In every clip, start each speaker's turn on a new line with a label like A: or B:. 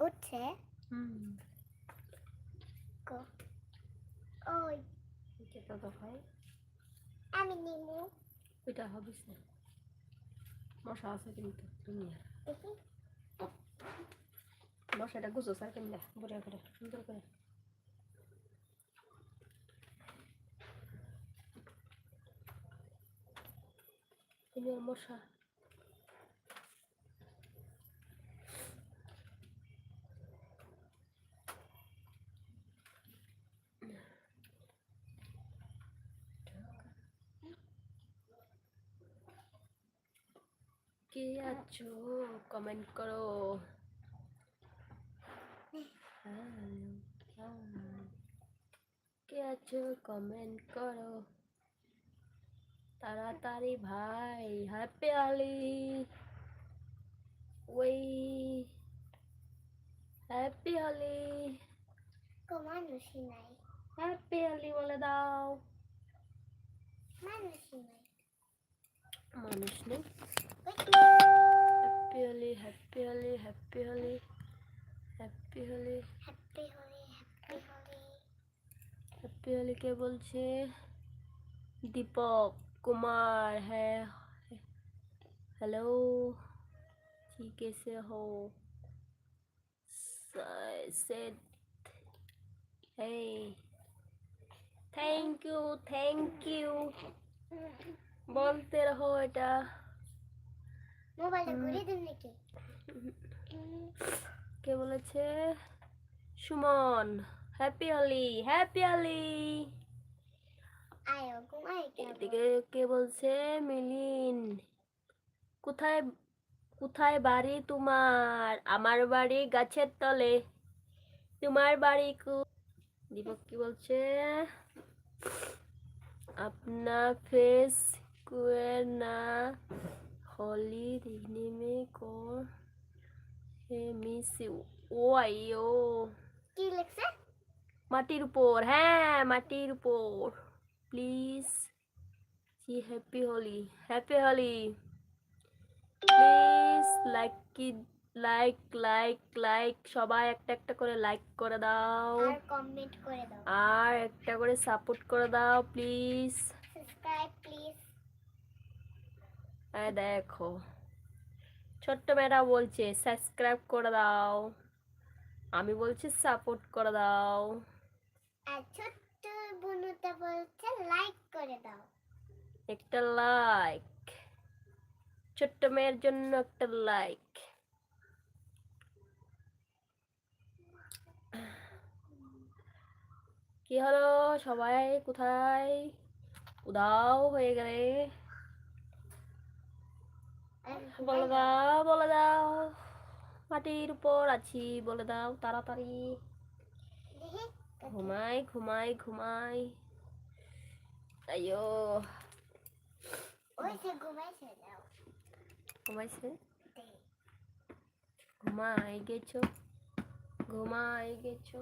A: উঠছে ওই
B: এটা তো খাই
A: আমি নিমু
B: ওইটা হবিস না মশা আছে কিন্তু তুমি
A: দেখি
B: মশাটা গুছো স্যার কেমন? বড়িয়া করে সুন্দর করে। মশা। কে আছো? কমেন্ট করো কে আছো কমেন্ট করো। তাড়াতাড়ি ভাই হ্যাপি আলি। ওই হ্যাপি আলি।
A: মানুষই নাই।
B: হ্যাপি আলি বলে দাও।
A: মানুষই নাই।
B: মানুষ নেই। Happy Holi happy Holi
A: happy Holi happy Holi
B: happy Holi পিয়ালিকে বলছে দীপক কুমার হ্যাঁ হ্যালো ঠিক কেসে হো। Thank you thank you. বলতে রহো এটা। কে বলেছে? সুমন। হ্যাপি হলি হ্যাপি হলি
A: আয়ো ঘুমাই
B: এদিকে কে বলছে মিলিন কোথায় কোথায় বাড়ি তোমার আমার বাড়ি গাছের তলে তোমার বাড়ি কু দীপক কি বলছে अपना फेस क्वेर ना होली दिखने में कौन है मिस ও আইও
A: কি লিখছে
B: মাটির উপর হ্যাঁ মাটির উপর। Please ji happy Holi happy Holi please like কি লাইক লাইক লাইক সবাই একটা একটা করে লাইক করে দাও।
A: আর কমেন্ট করে দাও।
B: আর একটা করে সাপোর্ট করে দাও প্লিজ
A: সাবস্ক্রাইব প্লিজ
B: দেখো ছোট্ট মেয়েরা বলছে সাবস্ক্রাইব করে দাও। আমি বলছি সাপোর্ট করে দাও।
A: আর ছোট্ট বনুটা বলছে লাইক করে দাও।
B: একটা লাইক ছোট্ট মেয়ের জন্য একটা লাইক কি হলো? সবাই কোথায়? উদাও হয়ে গেলে। বলে দাও বলে দাও। মাটির উপর আছি বলে দাও তাড়াতাড়ি। ঘুমাই ঘুমাই ঘুমাই আইয়ো
A: ওই যে ঘুমাইছে
B: ঘুমাই গেছো ঘুমাই গেছো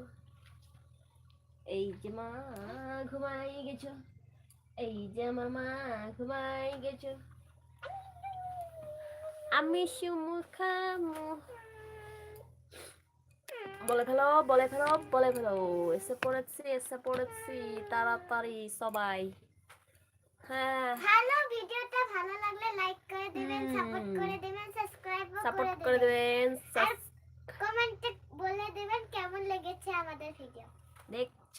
B: এই যে মা ঘুমাই গেছো এই যে মামা ঘুমাই গেছো আমি সুমুখামু বলে ফেলো বলে ফেলো বলে ফেলো। এসে পড়েছি এসে পড়েছি। তাড়াতাড়ি সবাই। হ্যাঁ।
A: ভালো ভিডিওটা ভালো লাগলে লাইক করে দিবেন সাপোর্ট করে দিবেন সাবস্ক্রাইব
B: সাপোর্ট
A: করে
B: করে
A: দিবেন। কমেন্টে বলে দিবেন কেমন লেগেছে আমাদের ভিডিও
B: দেখছ?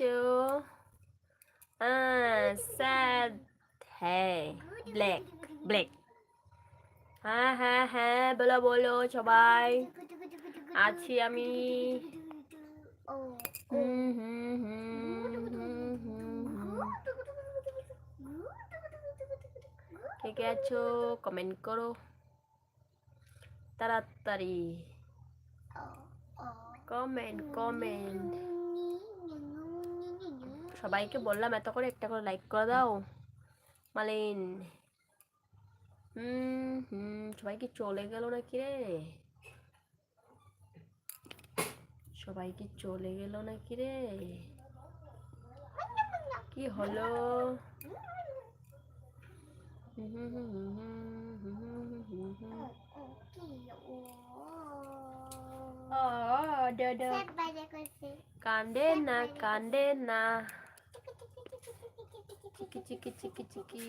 B: স্যাড হ্যাঁ ব্ল্যাক ব্ল্যাক হ্যাঁ হ্যাঁ হ্যাঁ বলো বলো সবাই। আছি আমি। কে আছো কমেন্ট করো তাড়াতাড়ি কমেন্ট কমেন্ট সবাইকে বললাম, এত করে একটা করে লাইক করে দাও। মালিন। হুম হুম, সবাই কি চলে গেল নাকি রে? সবাই কি চলে গেল নাকি রে? কি হলো? কান্দে না কান্দে না। চিকি চিকি চিকি চিকি।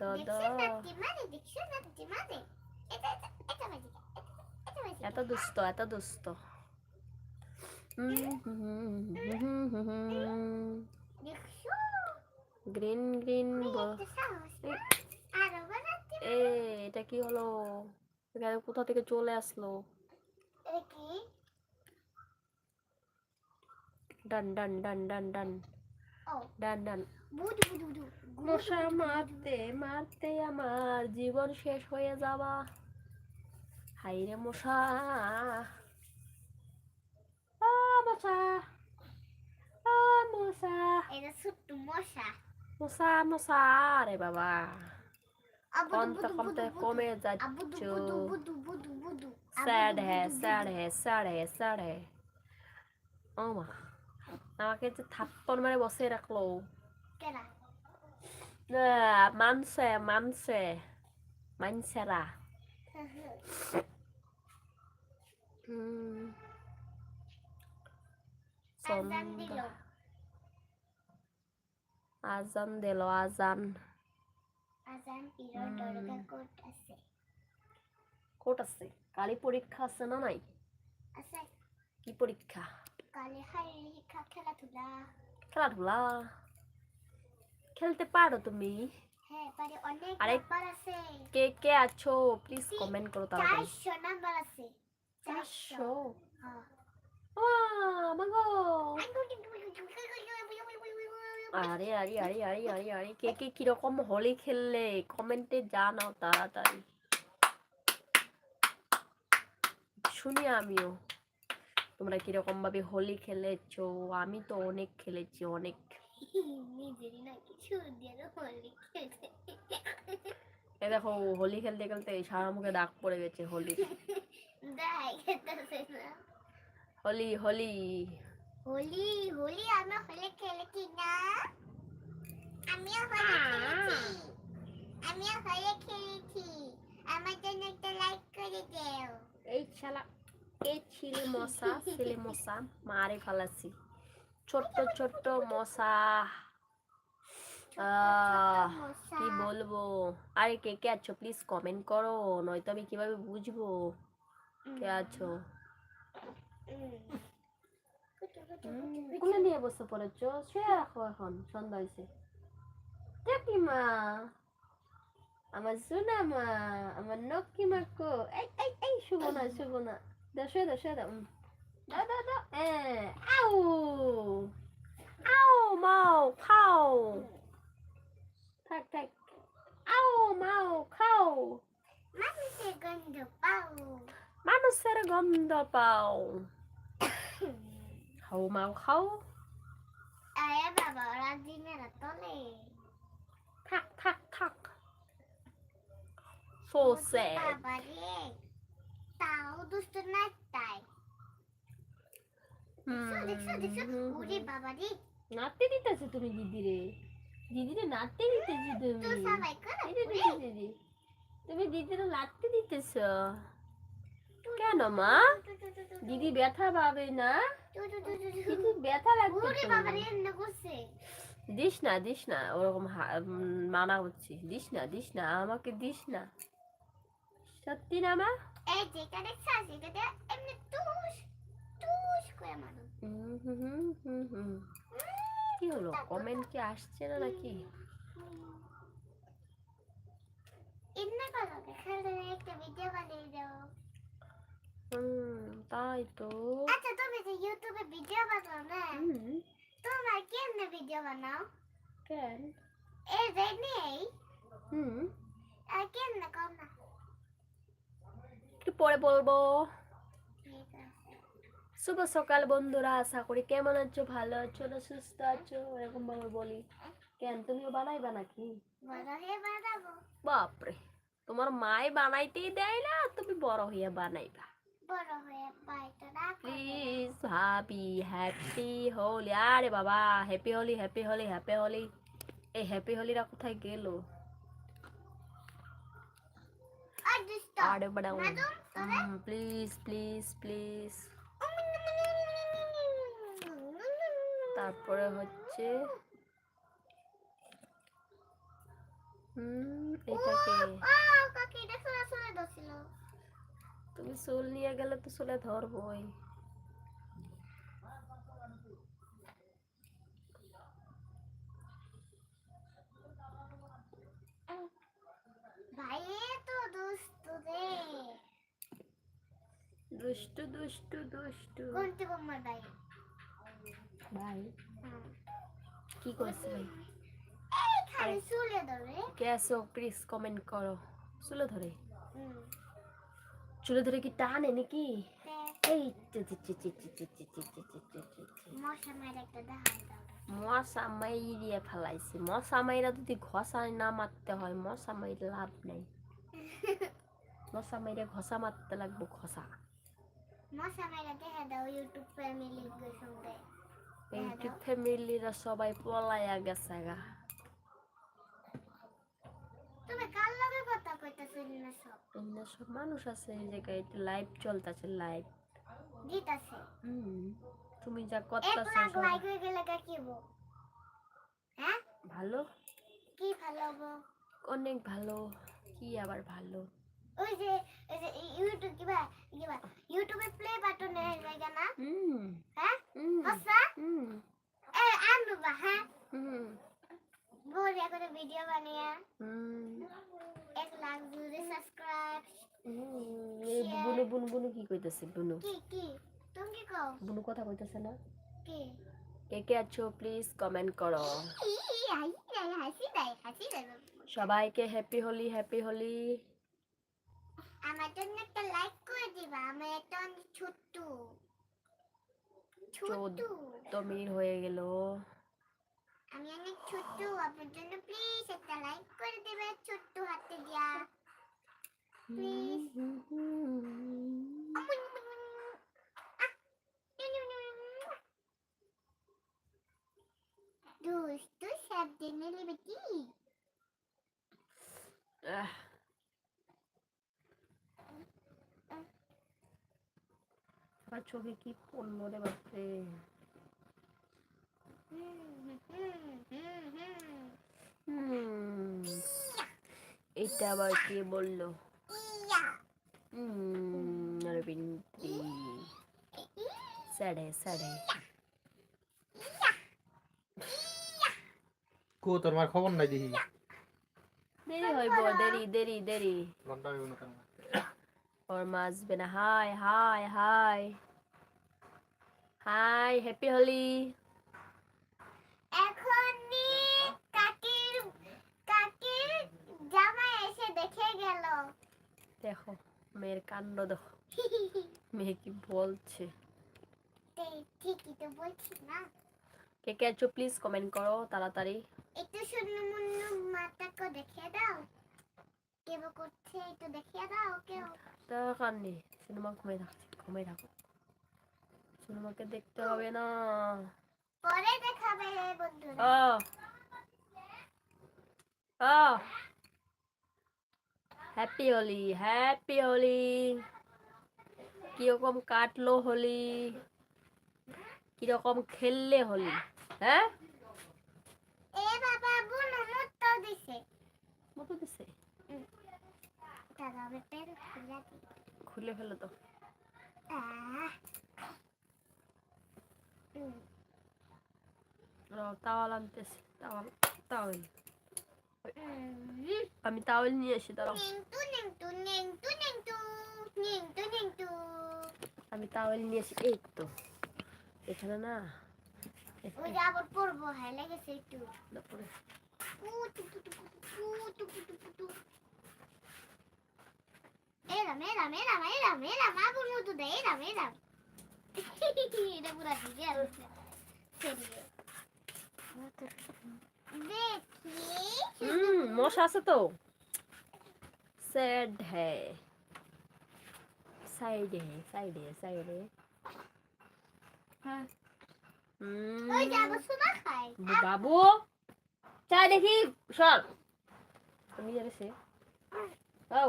B: দাদা
A: দেখছ না মানে, দেখছ না দেখছ মানে। এটা এটা এটা
B: এত দুষ্ট, এত
A: দেখছ
B: গ্রিন গ্রিন এটা কি হলো? কোথা থেকে চলে আসলো? ডান ডান ডান ডান ডান। ডান ডান। মশা মারতে মারতে আমার জীবন শেষ হয়ে যাবা হাইরে মশা আ মশা আ মশা
A: এটা ছোট্ট মশা
B: মশা মশা রে বাবা
A: আবুদু
B: কমতে
A: বুদু
B: কমতে কমে যাচ্ছ স্যাড হ্যাঁ স্যাড হ্যাঁ স্যাড হ্যাঁ স্যাড হ্যাঁ ও মা আমাকে যে থাপ্পড় মারে বসে রাখল মানছে মানছে মানছেরা
A: আজান দিল
B: আজান
A: কোট আছে
B: কালি পরীক্ষা আছে না নাই
A: আছে
B: কি পরীক্ষা
A: কালে খেলাধুলা
B: খেলাধুলা খেলতে পারো তুমি আরে- কে কে আছো প্লিজ কমেন্ট করো তাড়াতাড়ি
A: চারশো নাম্বার আছে
B: চারশো। মাগো আরে আরে আরে আরে আরে আরে কে কে কীরকম হোলি খেললে কমেন্টে জানাও তাড়াতাড়ি শুনি আমিও তোমরা কীরকম ভাবে হোলি খেলেছো আমি তো অনেক খেলেছি অনেক এ দেখো হোলি খেলতে খেলতে সারা মুখে দাগ পড়ে গেছে হোলি হোলি হোলি।
A: হোলি হোলি আমরা হোলি খেলেছি না। আমিও হোলি খেলেছি। আমিও হোলি খেলেছি। আমার জন্য একটা লাইক করে দাও।
B: এই শালা এই ছিল মশা ছেলে মশা মারে ফেলাছি। ছোট্ট ছোট্ট মশা। আহ, কি বলব? আরে কে কে আছো? প্লিজ কমেন্ট করো নয়তো আমি কীভাবে বুঝব? কে আছো? কোলে নিয়ে বসে পড়েছো? শুয়ে রাখো এখন সন্ধ্যা হয়েছে দেখি মা আমার সোনা মা আমার নক্কি মা কো? এই এই এই শুভ না শুভ না। দাও শুয়ে দাও শুয়ে দাও উম। দাও দাও দাও আউ। আউ মাও খাও। থাক থাক। আউ মাও খাও।
A: মানুষের গন্ধ পাও।
B: মানুষের গন্ধ পাও খাও মাও খাও
A: আরে বাবা ওরা দিনের তলে
B: থাক থাক থাক সো স্যাড
A: বাবা রে তাও দুষ্ট না তাই নাতে দিতেছে তুমি দিদি রে
B: দিদি রে নাতে দিতেছি তুমি তুমি দিদির লাতে দিতেছ কেন মা? দিদি ব্যথা পাবে না? দিদি ব্যথা লাগবে দিস না দিস না ওরকম মানা হচ্ছে দিস না দিস না আমাকে দিস না। সত্যি না মা?
A: এই যেটা দেখছ সেটাতে এমনি টুস টুস করে মারো।
B: কি হলো? কমেন্ট কি আসছে না নাকি?
A: ইন্না করো দেখালে একটা ভিডিও বানিয়ে দাও।
B: হুম তাই তো
A: আচ্ছা তুমি যে ইউটিউবে ভিডিও বানাও না
B: হুম
A: তোমার কেমনে ভিডিও বানাও
B: কেন
A: এই যে নেই
B: হুম
A: আর কেমনে কম না
B: একটু পরে বলব শুভ সকাল বন্ধুরা। আশা করি কেমন আছো? ভালো আছো না সুস্থ আছো? এরকম ভাবে বলি। কেন তুমিও বানাইবা নাকি? বাপরে তোমার মাই বানাইতেই দেয় না তুমি বড় হইয়া বানাইবা। প্লিজ ভাবি হ্যাপি হোলি আরে বাবা happy Holi happy Holi happy Holi এই হ্যাপি হোলিরা কোথায় গেল?
A: আর
B: প্লিজ প্লিজ প্লিজ তারপরে হচ্ছে হুম এটাকে
A: কাকি এটা শুনে শুনে দছিল
B: তুমি চুল নিয়ে গেলে তো চুলে ধরবই।
A: দুষ্ট
B: দুষ্টু দুষ্টু দুষ্টু।
A: কোনটি কমার ভাই?
B: ভাই? কি করছে ভাই?
A: এই খালি চুলে ধরে।
B: কেসো প্লিজ কমেন্ট করো। চুলে ধরে।
A: হুম।
B: চুলে ধরে কি টানে নাকি এই
A: মশা
B: মাইরিয়ে ফেলাইছে মশা মাইরা যদি ঘষায় না মারতে হয় মশা মাইরে লাভ নাই মশা মাইরে ঘষা মারতে লাগবো ঘষা
A: মশা ইউটিউব ফ্যামিলির
B: ফ্যামিলিরা সবাই পলাইয়া গেছে গা
A: না সব
B: সব মানুষ আছে এই জায়গায় লাইভ চলতেছে লাইভ
A: গীত আছে
B: হুম তুমি যা
A: এক লাইক হয়ে গেলে কা কি হ্যাঁ?
B: ভালো?
A: কি ভালো হব?
B: অনেক ভালো কি আবার ভালো?
A: ওই যে ওই যে ইউটিউব কিবা কিবা ইউটিউবে প্লে বাটন জায়গা না?
B: হুম।
A: হ্যাঁ?
B: হুম
A: হসা?
B: হুম।
A: এ আনু বা হ্যাঁ?
B: হুম।
A: বড়িয়া করে ভিডিও বানিয়ে।
B: হুম।
A: এক লাখ জুড়ে সাবস্ক্রাইব
B: বুনু বুনু বুনু কি কইতেছে বুনু?
A: কি কি? তুমি কি কও?
B: বুনু কথা কইতেছে না?
A: কি?
B: কে কে আছো প্লিজ কমেন্ট করো। সবাইকে হ্যাপি হোলি হ্যাপি হোলি।
A: আমার জন্য একটা লাইক করে দিবা আমি একটা অনেক ছোট্ট। ছোট্ট।
B: হয়ে গেল।
A: আমি অনেক ছোট্ট আপনার জন্য প্লিজ একটা লাইক করে দেবে, ছোট্ট হাতে দিয়া। সাবধানে নেবে কি?
B: আমার চোখে কি পড়ল রে বাপরে। এটা আবার কে বলল? হুম অরবিন্দি সাড়ে সাড়ে
C: কো তোর মার খবর নাই দেখি।
B: দেরি হইব দেরি দেরি দেরি।
C: ঘণ্টা হইব না
B: ওর মা আসবে না। Hi hi hi. Hi happy Holi
A: এখনই কাকির কাকির জামাই এসে দেখে
B: মেয়ের কাণ্ড দেখো। মেয়ে কি বলছে?
A: ঠিকই তো বলছি না।
B: কে কে আছো প্লিজ কমেন্ট করো তাড়াতাড়ি।
A: একটু শূন্য মুন্য মাটাকে দেখিয়ে দাও। কেব করছে একটু দেখিয়ে দাও কেউ।
B: দরকার নেই সিনেমা ঘুমিয়ে থাকছে ঘুমিয়ে থাকো। সিনেমাকে দেখতে হবে না।
A: পরে দেখাবে বন্ধুরা।
B: ও ও হ্যাপি হোলি হ্যাপি হোলি কীরকম কাটলো হোলি? কীরকম খেললে হোলি? হ্যাঁ?
A: এ বাবা বোন মুত্ত দিছে।
B: মতো দিছে?
A: দাদা আমি পেন খুলে
B: ফেলো তো। তাওয়াল আনতেছে। Towel
A: towel.
B: আমি তাওয়েল নিয়ে আসি দাঁড়াও আমি তাওয়েল নিয়ে আসি এই তো এখানে না
A: এটা পুরা দিকে আছে
B: হুম মশা আছে তো। স্যাড হ্যাঁ সাইডে সাইডে সাইডে
A: হ্যাঁ।
B: বাবু চাই দেখি সর। তুমি যাবে ও।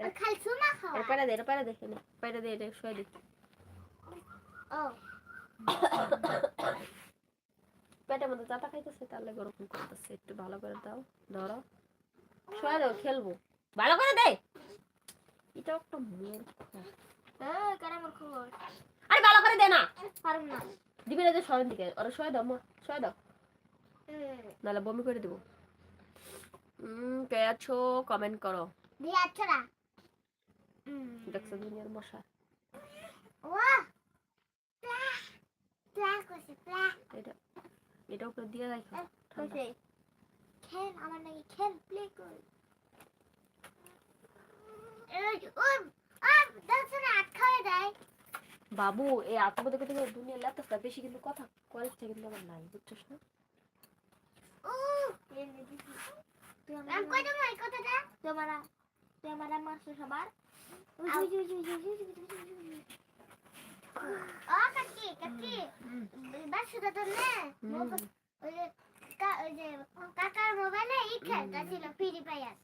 A: ওই খালি সুমা খাওয়া।
B: এর পায়রা দে এর পায়রা দে এনে। দে এটা শুয়ে দে।
A: ও।
B: পেটের মধ্যে চাটা খাইতেছে তাহলে ওরকম করতেছে একটু ভালো করে দাও ধরো। শুয়ে দাও খেলব। ভালো করে দে। এটা একটা মূর্খ
A: হ্যাঁ কারামর খবর?
B: আরে ভালো করে দে না।
A: পারুম না।
B: দিবি না যে সরেন দিকে। ওরা শুয়ে দাও মা শুয়ে দাও। নাহলে বমি করে দেবো। হুম কে আছো? কমেন্ট করো।
A: দিয়ে আছরা হুম
B: দেখছ দুনিয়ার মশা।
A: ওয়া প্লা প্লা করছে প্লা
B: এটা এটা উপরে দিয়ে রাখো
A: খেল আমার নাকি খেল প্লে কর এই
B: বাবু এই থেকে দুনিয়ার ল্যাপটপটা বেশি কিন্তু কথা কোয়ালিটি কিন্তু আমার নাই বুঝছিস না
A: তোমারা তোমারা সবার
B: হুম,
A: ওই যে কা- ওই যে কাকার মোবাইলে এই খেলটা ছিল ফ্রি ফায়ার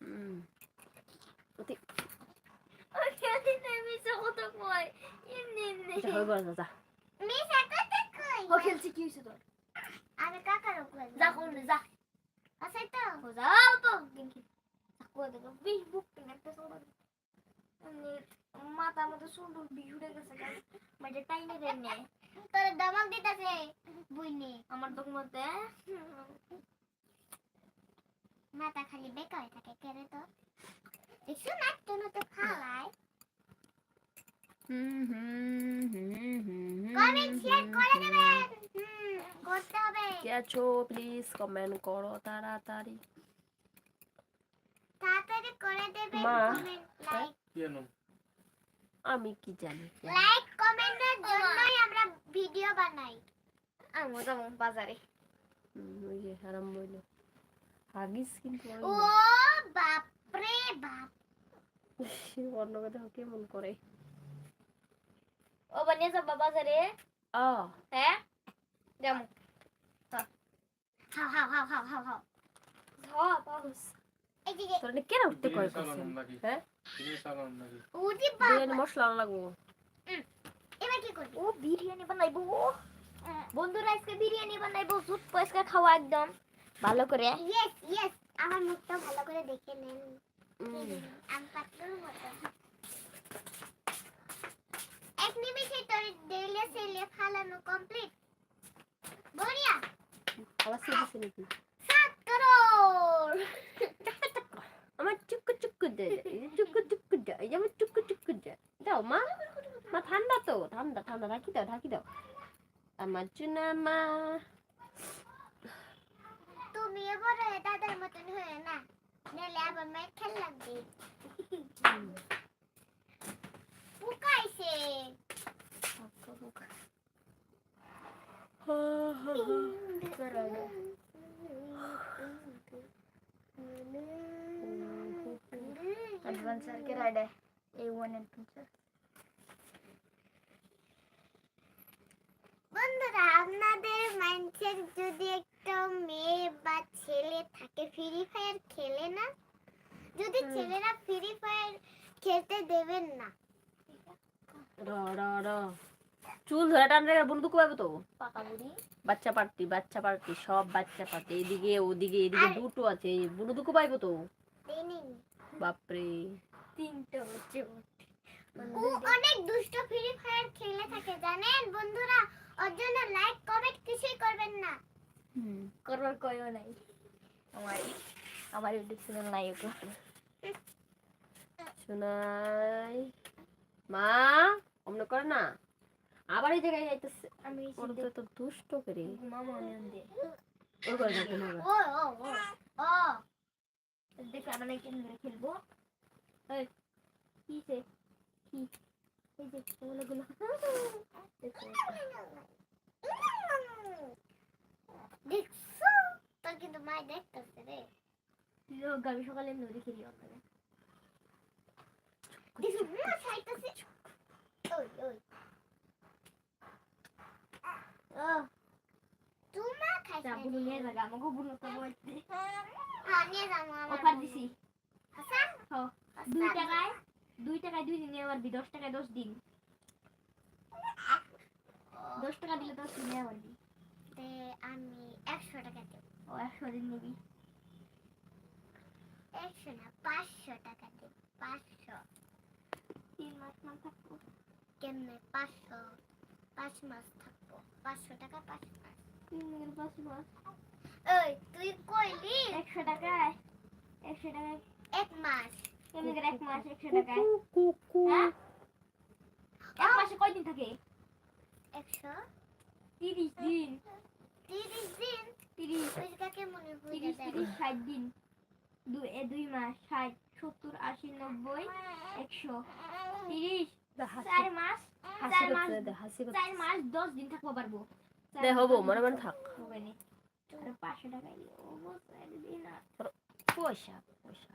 D: খেলছে কি হয়েছে তোর
A: আমি কাকার
D: যা কোন যা
A: আছে তো
D: যাও তো বিশ বুক একটা এমনি মাথা মতো সুন্দর উঠে গেছে টাইনে
A: তোর দমক দিতেছে বুইনি।
D: আমার তো মতে।
A: মাথা খালি বেকার থাকে কেন তো দেখছ না কেন তো খাওয়ায় করে
B: হুম।
A: দেবেন হুম করতে হবে।
B: কে আছো? প্লিজ কমেন্ট করো তাড়াতাড়ি।
A: তাড়াতাড়ি করে দেবেন কমেন্ট লাইক
C: কেন?
B: আমি কি জানি
A: লাইক কমেন্টের জন্যই আমরা ভিডিও বানাই।
D: আমি যাব বাজারে।
B: ওই যে আরাম বইল হাগিস কিন্তু
A: ও। বাপ রে বাপ।
B: সে অন্য কথা কেমন করে?
D: ও বানিয়ে যাব বাজারে।
B: আ।
D: হ্যাঁ? যাব
A: হাও হাও হাও
D: হ্যাঁ
B: কেন উঠতে কয় হ্যাঁ?
C: বিরিয়ানি
B: মশলা লাগবো।
A: এবার কি করবি
D: ও বিরিয়ানি বানাইবো। বন্ধুরা আজকে বিরিয়ানি বানাইবো জুট পয়সা খাওয়া একদম। ভালো করে।
A: ইয়েস ইয়েস আমার মুখটা ভালো করে দেখে নেন।
B: হুম।
A: পাতলুর মতো। এক নিমিষে তোর ডেলে সেলে ফালানো কমপ্লিট বড়িয়া।
B: আবার সিরিয়াস নাকি ঢাকি দাও ঢাকি দাও। আমার মা।
A: তুমি বড় দাদার মতন হয়ে না নাহলে আবার মায়ের খেল লাগবে।
D: পুকাইছে Adventure ke ride hai A1 adventure
A: বন্ধুরা আপনাদের মানুষের যদি একটা মেয়ে বা ছেলে থাকে ফ্রি ফায়ার খেলে না? যদি ছেলেরা ফ্রি ফায়ার খেলতে দেবেন না।
B: র র র। চুল ধরে টান রেখে বন্ধু পাবে তো? বাচ্চা পার্টি বাচ্চা পার্টি সব বাচ্চা পার্টি। এদিকে ওদিকে এদিকে দুটো আছে। বুনু দুকু পাইবো তো? বাপরে।
D: তিনটে হচ্ছে
A: ও অনেক দুষ্ট ফ্রি ফায়ার খেলে থাকে জানেন বন্ধুরা? ওর জন্য লাইক কমেন্ট কিছুই করবেন না।
D: করবার কয়ও নাই। আমার আমার ইউটিউব চ্যানেল নাই
B: শোনাই। মা অমনে করে না। আবার এই জায়গায় যাইতেছে।
D: আমি
B: ওর তো দুষ্ট করে।
D: মামা অনিয়ন দে
B: ওর করে দেখো
A: ও ও ও ও
D: দেখো আমরা নাকি খেলব। এই কি সে কি এই যে ওগুলো গুলো দেখো
A: দেখছ তোর কিন্তু মাই দেখতেছে রে
D: লোক আমি সকালে এমনি খেলি আপনাকে
A: দেখছ মা চাইতেছে ওই ওই
D: ও
A: তোমা খাইছে
D: যা নিয়ে যাগা আমাকে বুনু তো বলতে
A: হ্যাঁ নিয়ে যাব আমার
D: অফার দিছি।
A: হাসান
D: হ্যাঁ। দুই টাকায় দুই টাকায় দুই দিন পারবি দশ টাকায় দশ দিন। দশ টাকা দিলে দশ দিন
A: আমি একশো টাকা দেব।
D: ও একশো দিন নিবি
A: একশো না পাঁচশো টাকা দেব পাঁচশো।
D: তিন মাস থাকব।
A: কেমনে? পাঁচশো পাঁচ মাস থাকব। পাঁচশো টাকা পাঁচ মাস।
D: তিন দিনের পাঁচ মাস।
A: ওই তুই কইলি?
D: একশো টাকায় একশো টাকায়
A: এক মাস।
D: এক মাস একশো টাকায়। হ্যাঁ? এক মাসে কয়দিন থাকে?
A: একশো?
D: তিরিশ দিন।
A: তিরিশ দিন?
D: তিরিশ।
A: কাকে মনে হয়ে
D: তিরিশ তিরিশ ষাট দিন। দুই দুই মাস ষাট সত্তর আশি নব্বই একশো। তিরিশ। চার মাস
B: হাসি
D: চার মাস চার দশ দিন থাকব পারব।
B: দে হব মনে মনে থাক।
D: হবে নি। পাঁচশো টাকা
B: পয়সা পয়সা।